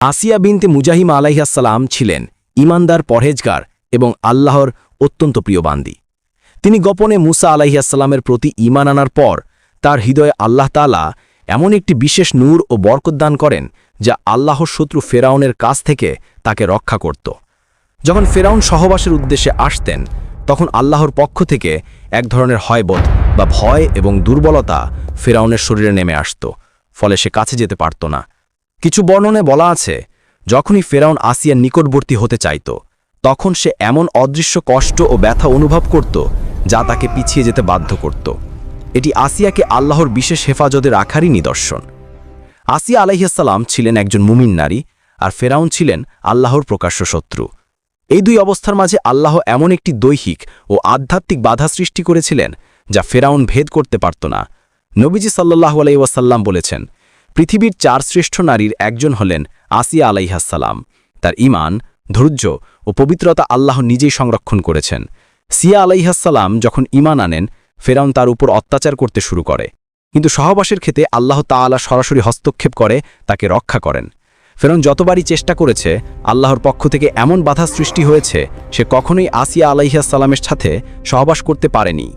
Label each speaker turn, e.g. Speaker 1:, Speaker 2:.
Speaker 1: আসিয়া বিনতে মুজাহিম আলাইহাসাল্লাম ছিলেন ইমানদার পরহেজগার এবং আল্লাহর অত্যন্ত প্রিয় বান্দি। তিনি গোপনে মুসা আলাইহাসাল্লামের প্রতি ইমান আনার পর তার হৃদয়ে আল্লাহ তালা এমন একটি বিশেষ নূর ও বরকদান করেন যা আল্লাহর শত্রু ফেরাউনের কাছ থেকে তাকে রক্ষা করত। যখন ফেরাউন সহবাসের উদ্দেশ্যে আসতেন, তখন আল্লাহর পক্ষ থেকে এক ধরনের হয়বোধ বা ভয় এবং দুর্বলতা ফেরাউনের শরীরে নেমে আসত, ফলে সে কাছে যেতে পারত না। কিছু বর্ণনে বলা আছে, যখনই ফেরাউন আসিয়ার নিকটবর্তী হতে চাইত, তখন সে এমন অদৃশ্য কষ্ট ও ব্যথা অনুভব করত, যা তাকে পিছিয়ে যেতে বাধ্য করত। এটি আসিয়াকে আল্লাহর বিশেষ হেফাজতে রাখারই নিদর্শন। আসিয়া আলাইহাসাল্লাম ছিলেন একজন মুমিন নারী, আর ফেরাউন ছিলেন আল্লাহর প্রকাশ্য শত্রু। এই দুই অবস্থার মাঝে আল্লাহ এমন একটি দৈহিক ও আধ্যাত্মিক বাধা সৃষ্টি করেছিলেন, যা ফেরাউন ভেদ করতে পারত না। নবীজি সাল্লাহ আলাইসাল্লাম বলেছেন পৃথিবীর চার শ্রেষ্ঠ নারীর একজন হলেন আসিয়া আলাইহাসাল্লাম তার ইমান ধৈর্য ও পবিত্রতা আল্লাহ নিজেই সংরক্ষণ করেছেন। সিয়া আলাইহাসাল্লাম যখন ইমান আনেন, ফেরাউন তার উপর অত্যাচার করতে শুরু করে। কিন্তু সহবাসের ক্ষেত্রে আল্লাহ তাআলা সরাসরি হস্তক্ষেপ করে, তাকে রক্ষা করেন। ফেরন যতবারই চেষ্টা করেছে, আল্লাহর পক্ষ থেকে এমন বাধা সৃষ্টি হয়েছে, সে কখনোই আসিয়া আলাইহাসাল্লামের সাথে সহবাস করতে পারেনি।